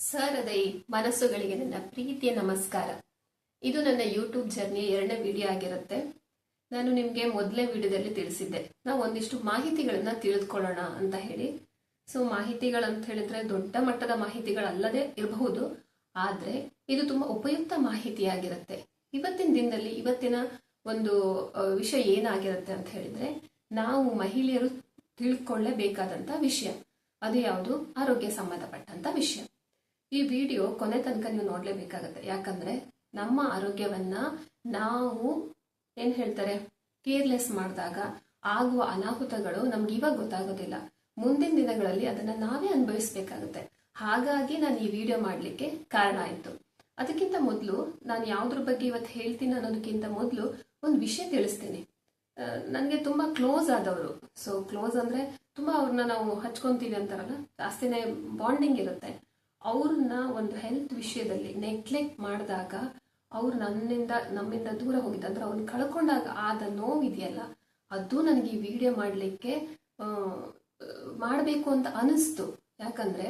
ಸರದೈ ಮನಸ್ಸುಗಳಿಗೆ ನನ್ನ ಪ್ರೀತಿಯ ನಮಸ್ಕಾರ. ಇದು ನನ್ನ ಯೂಟ್ಯೂಬ್ ಜರ್ನಿ ಎರಡನೇ ವಿಡಿಯೋ ಆಗಿರುತ್ತೆ. ನಾನು ನಿಮಗೆ ಮೊದಲೇ ವಿಡಿಯೋದಲ್ಲಿ ತಿಳಿಸಿದ್ದೆ. ನಾವು ಒಂದಿಷ್ಟು ಮಾಹಿತಿಗಳನ್ನ ತಿಳಿದುಕೊಳ್ಳೋಣ ಅಂತ ಹೇಳಿ. ಸೊ ಮಾಹಿತಿಗಳಂತ ಹೇಳಿದ್ರೆ ದೊಡ್ಡ ಮಟ್ಟದ ಮಾಹಿತಿಗಳಲ್ಲದೆ ಇರಬಹುದು. ಆದ್ರೆ, ಇದು ತುಂಬಾ ಉಪಯುಕ್ತ ಮಾಹಿತಿಯಾಗಿರುತ್ತೆ ಇವತ್ತಿನ ದಿನದಲ್ಲಿ ಇವತ್ತಿನ ಒಂದು ವಿಷಯ ಏನಾಗಿರುತ್ತೆ ಅಂತ ಹೇಳಿದ್ರೆ, ನಾವು ಮಹಿಳೆಯರು ತಿಳ್ಕೊಳ್ಳೇಬೇಕಾದಂತ ವಿಷಯ. ಅದು ಯಾವುದು? ಆರೋಗ್ಯ ಸಂಬಂಧಪಟ್ಟಂತ ವಿಷಯ. ಈ ವಿಡಿಯೋ ಕೊನೆ ತನಕ ನೀವು ನೋಡ್ಲೇಬೇಕಾಗತ್ತೆ. ಯಾಕಂದ್ರೆ ನಮ್ಮ ಆರೋಗ್ಯವನ್ನ ನಾವು ಏನ್ ಹೇಳ್ತಾರೆ? ಕೇರ್ಲೆಸ್ ಮಾಡಿದಾಗ ಆಗುವ ಅನಾಹುತಗಳು ನಮ್ಗೆ ಇವಾಗ ಗೊತ್ತಾಗೋದಿಲ್ಲ. ಮುಂದಿನ ದಿನಗಳಲ್ಲಿ ಅದನ್ನ ನಾವೇ ಅನುಭವಿಸ್ಬೇಕಾಗುತ್ತೆ. ಹಾಗಾಗಿ ನಾನು ಈ ವಿಡಿಯೋ ಮಾಡಲಿಕ್ಕೆ ಕಾರಣ ಆಯ್ತು. ಅದಕ್ಕಿಂತ ಮೊದಲು ನಾನು ಯಾವ್ದ್ರ ಬಗ್ಗೆ ಇವತ್ತು ಹೇಳ್ತೀನಿ ಅನ್ನೋದಕ್ಕಿಂತ ಮೊದಲು ಒಂದು ವಿಷಯ ತಿಳಿಸ್ತೀನಿ. ನನಗೆ ತುಂಬ ಕ್ಲೋಸ್ ಆದವರು. ಸೊ, ಕ್ಲೋಸ್ ಅಂದ್ರೆ ತುಂಬಾ ಅವ್ರನ್ನ ನಾವು ಹಚ್ಕೊತೀವಿ ಅಂತಾರಲ್ಲ? ಜಾಸ್ತಿನೇ ಬಾಂಡಿಂಗ್ ಇರುತ್ತೆ. ಅವ್ರನ್ನ ಒಂದು ಹೆಲ್ತ್ ವಿಷಯದಲ್ಲಿ ನೆಗ್ಲೆಕ್ಟ್ ಮಾಡಿದಾಗ ಅವ್ರು ನನ್ನಿಂದ, ನಮ್ಮಿಂದ ದೂರ ಹೋಗಿದ್ದ. ಅಂದ್ರೆ ಅವ್ರನ್ನ ಕಳ್ಕೊಂಡಾಗ ಆದ ನೋವಿದೆಯಲ್ಲ, ಅದು ನನಗೆ ಈ ವಿಡಿಯೋ ಮಾಡಲಿಕ್ಕೆ ಮಾಡಬೇಕು ಅಂತ ಅನಿಸ್ತು. ಯಾಕಂದ್ರೆ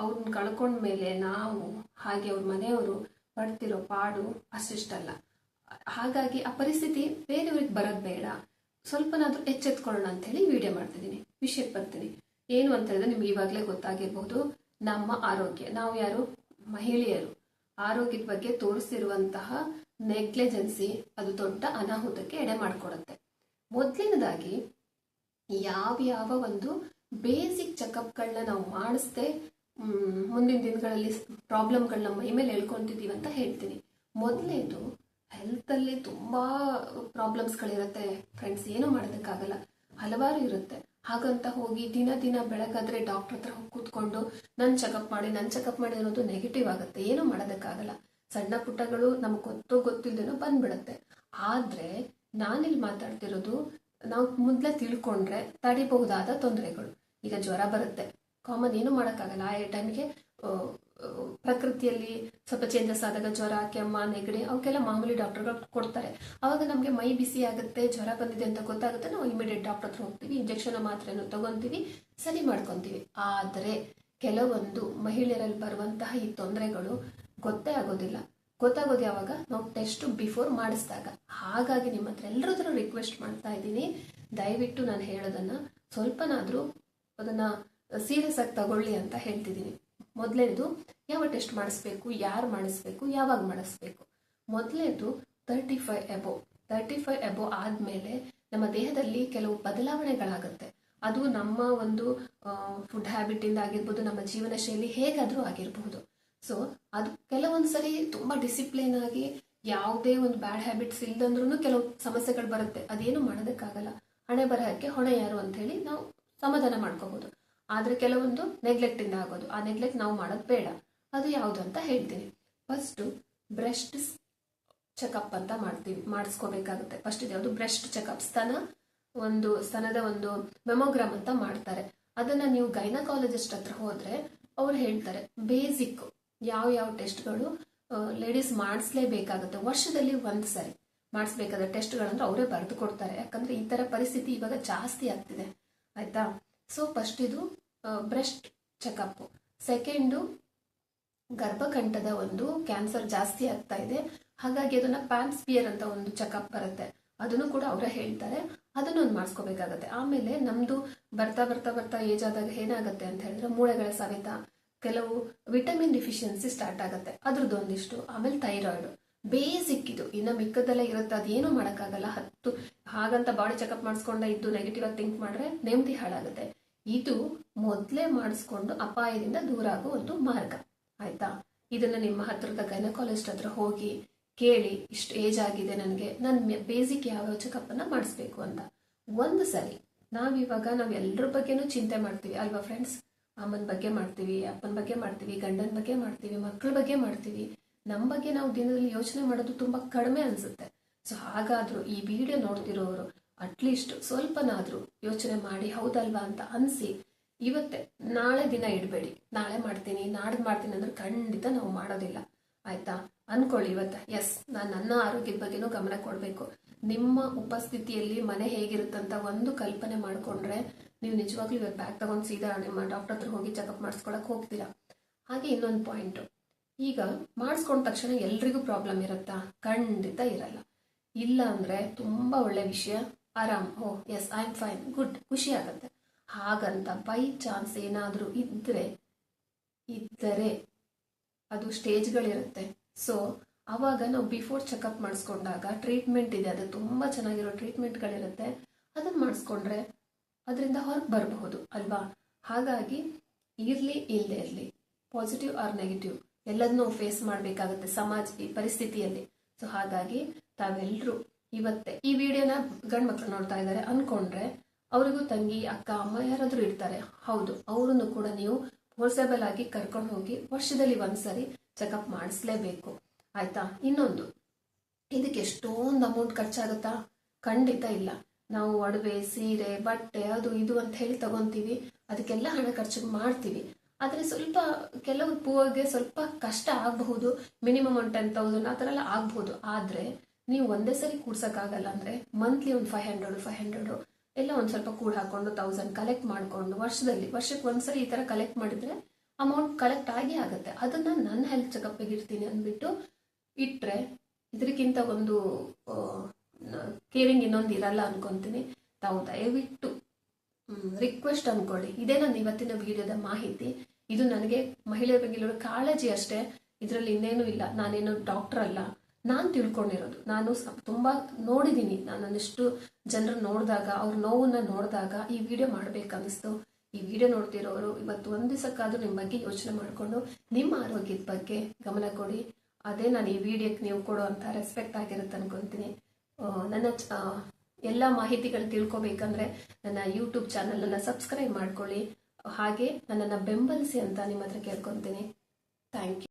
ಅವ್ರನ್ನ ಕಳ್ಕೊಂಡ್ಮೇಲೆ ನಾವು, ಹಾಗೆ ಅವ್ರ ಮನೆಯವರು ಪಡ್ತಿರೋ ಪಾಡು ಅಷ್ಟಿಷ್ಟಲ್ಲ ಹಾಗಾಗಿ ಆ ಪರಿಸ್ಥಿತಿ ಬೇರೆಯವ್ರಿಗೆ ಬರೋದು ಬೇಡ. ಸ್ವಲ್ಪನಾದರೂ ಎಚ್ಚೆತ್ಕೊಳ್ಳೋಣ ಅಂತ ಹೇಳಿ ವಿಡಿಯೋ ಮಾಡ್ತಿದ್ದೀನಿ ವಿಷಯಕ್ಕೆ ಬರ್ತೀನಿ. ಏನು ಅಂತ ಹೇಳಿದ್ರೆ ನಿಮ್ಗೆ ಇವಾಗಲೇ ಗೊತ್ತಾಗಿರ್ಬೋದು. ನಮ್ಮ ಆರೋಗ್ಯ. ನಾವು ಯಾರು? ಮಹಿಳೆಯರು. ಆರೋಗ್ಯದ ಬಗ್ಗೆ ತೋರಿಸಿರುವಂತಹ ನೆಗ್ಲೆಜೆನ್ಸಿ ಅದು ದೊಡ್ಡ ಅನಾಹುತಕ್ಕೆ ಎಡೆ ಮಾಡಿಕೊಡುತ್ತೆ. ಮೊದಲನೇದಾಗಿ ಯಾವ ಯಾವ ಒಂದು ಬೇಸಿಕ್ ಚೆಕಪ್ಗಳನ್ನ ನಾವು ಮಾಡಿಸ್ದೆ ಮುಂದಿನ ದಿನಗಳಲ್ಲಿ ಪ್ರಾಬ್ಲಮ್ಗಳನ್ನ ಮೈ ಮೇಲೆ ಹೇಳ್ಕೊತಿದ್ದೀವಿ ಅಂತ ಹೇಳ್ತೀನಿ. ಮೊದಲನೇದು ಹೆಲ್ತಲ್ಲಿ ತುಂಬಾ ಪ್ರಾಬ್ಲಮ್ಸ್ಗಳಿರುತ್ತೆ. ಫ್ರೆಂಡ್ಸ್, ಏನು ಮಾಡೋದಕ್ಕಾಗಲ್ಲ. ಹಲವಾರು ಇರುತ್ತೆ. ಹಾಗಂತ ಹೋಗಿ ದಿನ ದಿನ ಬೆಳಗಾದ್ರೆ ಡಾಕ್ಟರ್ ಹತ್ರ ಹೋಗಿ ಕೂತ್ಕೊಂಡು ನನ್ ಚೆಕಪ್ ಮಾಡಿ, ನನ್ ಚೆಕಪ್ ಮಾಡಿ ಅನ್ನೋದು ನೆಗೆಟಿವ್ ಆಗುತ್ತೆ. ಏನು ಮಾಡೋದಕ್ಕಾಗಲ್ಲ. ಸಣ್ಣ ಪುಟ್ಟಗಳು ನಮ್ಗೆ ಗೊತ್ತೋ ಗೊತ್ತಿಲ್ದೇನೋ ಬಂದ್ಬಿಡುತ್ತೆ. ಆದ್ರೆ ನಾನಿಲ್ಲಿ ಮಾತಾಡ್ತಿರೋದು ನಾವು ಮೊದಲೇ ತಿಳ್ಕೊಂಡ್ರೆ ತಡಿಬಹುದಾದ ತೊಂದರೆಗಳು. ಈಗ ಜ್ವರ ಬರುತ್ತೆ. ಕಾಮನ್ ಏನು ಮಾಡೋಕ್ಕಾಗಲ್ಲ. ಆ ಟೈಮ್ಗೆ ಪ್ರಕೃತಿಯಲ್ಲಿ ಸ್ವಲ್ಪ ಚೇಂಜಸ್ ಆದಾಗ ಜ್ವರ, ಕೆಮ್ಮ, ನೆಗಡಿ ಅವಕ್ಕೆಲ್ಲ ಮಾಮೂಲಿ ಡಾಕ್ಟರ್ಗಳು ಕೊಡ್ತಾರೆ. ಅವಾಗ ನಮಗೆ ಮೈ ಬಿಸಿ ಆಗುತ್ತೆ, ಜ್ವರ ಬಂದಿದೆ ಅಂತ ಗೊತ್ತಾಗುತ್ತೆ, ನಾವು ಇಮಿಡಿಯೇಟ್ ಡಾಕ್ಟರ್ ಹತ್ರ ಹೋಗ್ತೀವಿ ಇಂಜೆಕ್ಷನ್ ಮಾತ್ರೆಯನ್ನು ತಗೊಂತೀವಿ, ಸರಿ ಮಾಡ್ಕೊತೀವಿ. ಆದರೆ ಕೆಲವೊಂದು ಮಹಿಳೆಯರಲ್ಲಿ ಬರುವಂತಹ ಈ ತೊಂದರೆಗಳು ಗೊತ್ತೇ ಆಗೋದಿಲ್ಲ. ಗೊತ್ತಾಗೋದು ಯಾವಾಗ? ನಾವು ಟೆಸ್ಟ್ ಬಿಫೋರ್ ಮಾಡಿಸಿದಾಗ. ಹಾಗಾಗಿ ನಿಮ್ಮ ಹತ್ರ ಎಲ್ಲರದ್ರೂ ರಿಕ್ವೆಸ್ಟ್ ಮಾಡ್ತಾ ಇದ್ದೀನಿ. ದಯವಿಟ್ಟು ನಾನು ಹೇಳೋದನ್ನ ಸ್ವಲ್ಪನಾದರೂ ಅದನ್ನ ಸೀರಿಯಸ್ ಆಗಿ ತಗೊಳ್ಳಿ ಅಂತ ಹೇಳ್ತಿದ್ದೀನಿ. ಮೊದಲನೇದು ಯಾವ ಟೆಸ್ಟ್ ಮಾಡಿಸ್ಬೇಕು, ಯಾರು ಮಾಡಿಸ್ಬೇಕು, ಯಾವಾಗ ಮಾಡಿಸ್ಬೇಕು. ಮೊದಲೇದು thirty five above thirty five above ಆದಮೇಲೆ ನಮ್ಮ ದೇಹದಲ್ಲಿ ಕೆಲವು ಬದಲಾವಣೆಗಳಾಗುತ್ತೆ. ಅದು ನಮ್ಮ ಒಂದು ಫುಡ್ ಹ್ಯಾಬಿಟ್ ಇಂದ ಆಗಿರ್ಬೋದು, ನಮ್ಮ ಜೀವನ ಶೈಲಿ ಹೇಗಾದರೂ ಆಗಿರಬಹುದು. ಸೊ ಅದು ಕೆಲವೊಂದು ಸರಿ ತುಂಬಾ ಡಿಸಿಪ್ಲಿನ್ ಆಗಿ ಯಾವುದೇ ಒಂದು ಬ್ಯಾಡ್ ಹ್ಯಾಬಿಟ್ಸ್ ಇಲ್ದಂದ್ರೂ ಕೆಲವು ಸಮಸ್ಯೆಗಳು ಬರುತ್ತೆ. ಅದೇನು ಮಾಡೋದಕ್ಕಾಗಲ್ಲ. ಹಣೆ ಬರಹಕ್ಕೆ ಹೊಣೆ ಯಾರು ಅಂತ ಹೇಳಿ ನಾವು ಸಮಾಧಾನ ಮಾಡ್ಕೋಬಹುದು ಆದ್ರೆ ಕೆಲವೊಂದು ನೆಗ್ಲೆಕ್ಟ್ ಇಂದ ಆಗೋದು. ಆ ನೆಗ್ಲೆಕ್ಟ್ ನಾವು ಮಾಡೋದು ಬೇಡ. ಅದು ಯಾವುದು ಅಂತ ಹೇಳ್ತೀನಿ. ಫಸ್ಟ್ ಬ್ರೆಸ್ಟ್ ಚೆಕಪ್ ಅಂತ ಮಾಡ್ತೀವಿ, ಮಾಡಿಸ್ಕೋಬೇಕಾಗುತ್ತೆ. ಫಸ್ಟ್ ಯಾವುದು? ಬ್ರೆಸ್ಟ್ ಚೆಕಪ್ ಸ್ತನ ಒಂದು, ಸ್ತನದ ಒಂದು ಮೆಮೋಗ್ರಾಮ್ ಅಂತ ಮಾಡ್ತಾರೆ. ಅದನ್ನ ನೀವು ಗೈನಕಾಲಜಿಸ್ಟ್ ಹತ್ರ ಹೋದರೆ ಅವ್ರು ಹೇಳ್ತಾರೆ ಬೇಸಿಕ್ ಯಾವ ಯಾವ ಟೆಸ್ಟ್ಗಳು ಲೇಡೀಸ್ ಮಾಡಿಸ್ಲೇಬೇಕಾಗುತ್ತೆ. ವರ್ಷದಲ್ಲಿ ಒಂದು ಸರಿ ಮಾಡಿಸ್ಬೇಕಾದ ಟೆಸ್ಟ್ಗಳಂದ್ರೆ ಅವರೇ ಬರೆದು ಕೊಡ್ತಾರೆ. ಯಾಕಂದ್ರೆ ಈ ತರ ಪರಿಸ್ಥಿತಿ ಇವಾಗ ಜಾಸ್ತಿ ಆಗ್ತಿದೆ. ಆಯ್ತಾ? ಸೊ ಫಸ್ಟ್ ಇದು ಬ್ರೆಸ್ಟ್ ಚೆಕಪ್ ಸೆಕೆಂಡು ಗರ್ಭಕಂಠದ ಒಂದು ಕ್ಯಾನ್ಸರ್ ಜಾಸ್ತಿ ಆಗ್ತಾ ಇದೆ. ಹಾಗಾಗಿ ಅದನ್ನ ಪ್ಯಾನ್ಸ್ಪಿಯರ್ ಅಂತ ಒಂದು ಚೆಕಪ್ ಬರುತ್ತೆ. ಅದನ್ನು ಕೂಡ ಅವರೇ ಹೇಳ್ತಾರೆ. ಅದನ್ನು ಒಂದು ಮಾಡಿಸ್ಕೋಬೇಕಾಗತ್ತೆ. ಆಮೇಲೆ ನಮ್ದು ಬರ್ತಾ ಬರ್ತಾ ಬರ್ತಾ ಏಜ್ ಆದಾಗ ಏನಾಗುತ್ತೆ ಅಂತ ಹೇಳಿದ್ರೆ ಮೂಳೆಗಳ ಸವೆತ ಕೆಲವು ವಿಟಮಿನ್ ಡಿಫಿಷಿಯನ್ಸಿ ಸ್ಟಾರ್ಟ್ ಆಗುತ್ತೆ. ಅದ್ರದ್ದು ಒಂದಿಷ್ಟು. ಆಮೇಲೆ ಥೈರಾಯ್ಡ್ ಬೇಸಿಕ್ ಇದು. ಇನ್ನು ಮಿಕ್ಕದೆಲ್ಲ ಇರುತ್ತೆ. ಅದೇನು ಮಾಡೋಕ್ಕಾಗಲ್ಲ. ಹತ್ತು, ಹಾಗಂತ ಬಾಡಿ ಚೆಕಪ್ ಮಾಡಿಸ್ಕೊಂಡ ಇದ್ದು ನೆಗೆಟಿವ್ ಆಗಿ ಥಿಂಕ್ ಮಾಡ್ರೆ ನೆಮ್ಮದಿ ಹಾಳಾಗುತ್ತೆ. ಇದು ಮೊದಲೇ ಮಾಡಿಸ್ಕೊಂಡು ಅಪಾಯದಿಂದ ದೂರ ಆಗೋ ಒಂದು ಮಾರ್ಗ. ಆಯ್ತಾ? ಇದನ್ನ ನಿಮ್ಮ ಹತ್ರದ ಗೈನಕಾಲಜಿಸ್ಟ್ ಹತ್ರ ಹೋಗಿ ಕೇಳಿ, ಇಷ್ಟು ಏಜ್ ಆಗಿದೆ ನನಗೆ ನನ್ನ ಬೇಸಿಕ್ ಯಾವ ಯಾವ ಅನ್ನ ಮಾಡಿಸ್ಬೇಕು ಅಂತ. ಒಂದು ಸರಿ, ನಾವಿವಾಗ ನಾವು ಎಲ್ಲರ ಬಗ್ಗೆನೂ ಚಿಂತೆ ಮಾಡ್ತೀವಿ. ಅಲ್ವಾ ಫ್ರೆಂಡ್ಸ್ ಅಮ್ಮನ ಬಗ್ಗೆ ಮಾಡ್ತೀವಿ, ಅಪ್ಪನ ಬಗ್ಗೆ ಮಾಡ್ತೀವಿ, ಗಂಡನ ಬಗ್ಗೆ ಮಾಡ್ತೀವಿ ಮಕ್ಕಳ ಬಗ್ಗೆ ಮಾಡ್ತೀವಿ. ನಮ್ಮ ಬಗ್ಗೆ ನಾವು ದಿನದಲ್ಲಿ ಯೋಚನೆ ಮಾಡೋದು ತುಂಬಾ ಕಡಿಮೆ ಅನ್ಸುತ್ತೆ. ಸೊ ಹಾಗಾದರೂ ಈ ವಿಡಿಯೋ ನೋಡ್ತಿರೋರು ಅಟ್ಲೀಸ್ಟ್ ಸ್ವಲ್ಪನಾದರೂ ಯೋಚನೆ ಮಾಡಿ ಹೌದಲ್ವಾ ಅಂತ ಅನ್ಸಿ ಇವತ್ತೇ ನಾಳೆ ದಿನ ಇಡಬೇಡಿ. ನಾಳೆ ಮಾಡ್ತೀನಿ, ನಾಡ್ದು ಮಾಡ್ತೀನಿ ಅಂದ್ರೆ ಖಂಡಿತ ನಾವು ಮಾಡೋದಿಲ್ಲ. ಆಯ್ತಾ? ಅನ್ಕೊಳ್ಳಿ ಇವತ್ತು. ಎಸ್ ನಾನು ನನ್ನ ಆರೋಗ್ಯದ ಬಗ್ಗೆನೂ ಗಮನ ಕೊಡಬೇಕು. ನಿಮ್ಮ ಉಪಸ್ಥಿತಿಯಲ್ಲಿ ಮನೆ ಹೇಗಿರುತ್ತಂತ ಒಂದು ಕಲ್ಪನೆ ಮಾಡಿಕೊಂಡ್ರೆ ನೀವು ನಿಜವಾಗ್ಲೂ ಇವತ್ತು ಬ್ಯಾಗ್ ತಗೊಂಡು ಸೀದಾ ನಿಮ್ಮ ಡಾಕ್ಟರ್ ಹತ್ರ ಹೋಗಿ ಚೆಕಪ್ ಮಾಡಿಸ್ಕೊಳಕ್ ಹೋಗ್ತೀರಾ? ಹಾಗೆ ಇನ್ನೊಂದು ಪಾಯಿಂಟು ಈಗ ಮಾಡಿಸ್ಕೊಂಡ ತಕ್ಷಣ ಎಲ್ರಿಗೂ ಪ್ರಾಬ್ಲಮ್ ಇರುತ್ತಾ? ಖಂಡಿತ ಇರಲ್ಲ. ಇಲ್ಲ ಅಂದರೆ ತುಂಬ ಒಳ್ಳೆ ವಿಷಯ. ಆರಾಮ್, ಓ yes I am fine good ಖುಷಿ ಆಗುತ್ತೆ. ಹಾಗಂತ ಬೈ ಚಾನ್ಸ್ ಏನಾದರೂ ಇದ್ದರೆ ಇದ್ದರೆ ಅದು ಸ್ಟೇಜ್ಗಳಿರುತ್ತೆ. ಸೊ ಆವಾಗ ನಾವು ಬಿಫೋರ್ ಚೆಕಪ್ ಮಾಡಿಸ್ಕೊಂಡಾಗ ಟ್ರೀಟ್ಮೆಂಟ್ ಇದೆ. ಅದು ತುಂಬ ಚೆನ್ನಾಗಿರೋ ಟ್ರೀಟ್ಮೆಂಟ್ಗಳಿರುತ್ತೆ ಅದನ್ನು ಮಾಡಿಸ್ಕೊಂಡ್ರೆ ಅದರಿಂದ ಹೊರಗೆ ಬರಬಹುದು, ಅಲ್ವಾ? ಹಾಗಾಗಿ ಇರಲಿ ಇಲ್ಲದೆ ಇರಲಿ ಪಾಸಿಟಿವ್ ಆರ್ ನೆಗೆಟಿವ್ ಎಲ್ಲದನ್ನೂ ಫೇಸ್ ಮಾಡಬೇಕಾಗುತ್ತೆ ಸಮಾಜ, ಈ ಪರಿಸ್ಥಿತಿಯಲ್ಲಿ. ಸೊ ಹಾಗಾಗಿ ತಾವೆಲ್ಲರೂ ಇವತ್ತೇ. ಈ ವಿಡಿಯೋನ ಗಂಡು ಮಕ್ಕಳು ನೋಡ್ತಾ ಇದ್ದಾರೆ ಅನ್ಕೊಂಡ್ರೆ ಅವರಿಗೂ ತಂಗಿ, ಅಕ್ಕ, ಅಮ್ಮ ಯಾರಾದರೂ ಇರ್ತಾರೆ. ಹೌದು, ಅವರನ್ನು ಕೂಡ ನೀವು ಹೋಲ್ಸೇಬಲ್ ಆಗಿ ಕರ್ಕೊಂಡು ಹೋಗಿ ವರ್ಷದಲ್ಲಿ ಒಂದ್ಸರಿ ಚೆಕಪ್ ಮಾಡಿಸ್ಲೇಬೇಕು. ಆಯ್ತಾ? ಇನ್ನೊಂದು, ಇದಕ್ಕೆ ಎಷ್ಟೊಂದು ಅಮೌಂಟ್ ಖರ್ಚಾಗುತ್ತಾ? ಖಂಡಿತ ಇಲ್ಲ. ನಾವು ಒಡವೆ, ಸೀರೆ, ಬಟ್ಟೆ, ಅದು ಇದು ಅಂತ ಹೇಳಿ ತಗೊಂತೀವಿ. ಅದಕ್ಕೆಲ್ಲ ಹಣ ಖರ್ಚು ಮಾಡ್ತೀವಿ. ಆದರೆ ಸ್ವಲ್ಪ ಕೆಲವು ಪೂರ್ಗೆ ಸ್ವಲ್ಪ ಕಷ್ಟ ಆಗಬಹುದು. ಮಿನಿಮಮ್ ಒಂದು ಟೆನ್ ತೌಸಂಡ್ ಆ ಥರ ಎಲ್ಲ ಆಗ್ಬಹುದು. ಆದರೆ ನೀವು ಒಂದೇ ಸರಿ ಕೂಡ್ಸೋಕ್ಕಾಗಲ್ಲ ಅಂದರೆ ಮಂತ್ಲಿ ಒಂದು ಫೈವ್ ಹಂಡ್ರೆಡ್ ಫೈವ್ ಹಂಡ್ರೆಡು ಎಲ್ಲ ಒಂದು ಸ್ವಲ್ಪ ಕೂಡ ಹಾಕೊಂಡು ತೌಸಂಡ್ ಕಲೆಕ್ಟ್ ಮಾಡಿಕೊಂಡು ವರ್ಷದಲ್ಲಿ, ವರ್ಷಕ್ಕೆ ಒಂದ್ಸರಿ ಈ ಥರ ಕಲೆಕ್ಟ್ ಮಾಡಿದರೆ ಅಮೌಂಟ್ ಕಲೆಕ್ಟ್ ಆಗಿ ಆಗುತ್ತೆ. ಅದನ್ನು ನನ್ನ ಹೆಲ್ತ್ ಚೆಕಪ್ಪಿಗೆ ಇರ್ತೀನಿ ಅಂದ್ಬಿಟ್ಟು ಇಟ್ಟರೆ ಇದಕ್ಕಿಂತ ಒಂದು ಕೇರಿಂಗ್ ಇನ್ನೊಂದು ಇರಲ್ಲ ಅನ್ಕೊಂತೀನಿ. ತಾವು ದಯವಿಟ್ಟು ರಿಕ್ವೆಸ್ಟ್ ಅನ್ಕೊಳ್ಳಿ. ಇದೇ ನನ್ನ ಇವತ್ತಿನ ವಿಡಿಯೋದ ಮಾಹಿತಿ. ಇದು ನನಗೆ ಮಹಿಳೆಯರ ಬಗ್ಗೆ ಕಾಳಜಿ ಅಷ್ಟೇ. ಇದರಲ್ಲಿ ಇನ್ನೇನು ಇಲ್ಲ. ನಾನೇನು ಡಾಕ್ಟರ್ ಅಲ್ಲ. ನಾನು ತಿಳ್ಕೊಂಡಿರೋದು. ನಾನು ತುಂಬ ನೋಡಿದ್ದೀನಿ ನಾನು ಒಂದಿಷ್ಟು ಜನರು ನೋಡಿದಾಗ, ಅವ್ರ ನೋವನ್ನ ನೋಡಿದಾಗ ಈ ವಿಡಿಯೋ ಮಾಡ್ಬೇಕನ್ನಿಸ್ತು. ಈ ವಿಡಿಯೋ ನೋಡ್ತಿರೋರು ಇವತ್ತು ಒಂದು ದಿವಸಕ್ಕಾದ್ರೂ ನಿಮ್ಮ ಬಗ್ಗೆ ಯೋಚನೆ ಮಾಡಿಕೊಂಡು, ನಿಮ್ಮ ಆರೋಗ್ಯದ ಬಗ್ಗೆ ಗಮನ ಕೊಡಿ. ಅದೇ ನಾನು ಈ ವಿಡಿಯೋಕ್ಕೆ ನೀವು ಕೊಡುವಂಥ ರೆಸ್ಪೆಕ್ಟ್ ಆಗಿರುತ್ತೆ ಅನ್ಕೊಂತೀನಿ. ನನ್ನ ಎಲ್ಲ ಮಾಹಿತಿಗಳು ತಿಳ್ಕೊಬೇಕಂದ್ರೆ ನನ್ನ ಯೂಟ್ಯೂಬ್ ಚಾನಲನ್ನು ಸಬ್ಸ್ಕ್ರೈಬ್ ಮಾಡ್ಕೊಳ್ಳಿ. ಹಾಗೆ ನನ್ನನ್ನು ಬೆಂಬಲಿಸಿ ಅಂತ ನಿಮ್ಮ ಹತ್ರ ಕೇಳ್ಕೊತೀನಿ. Thank you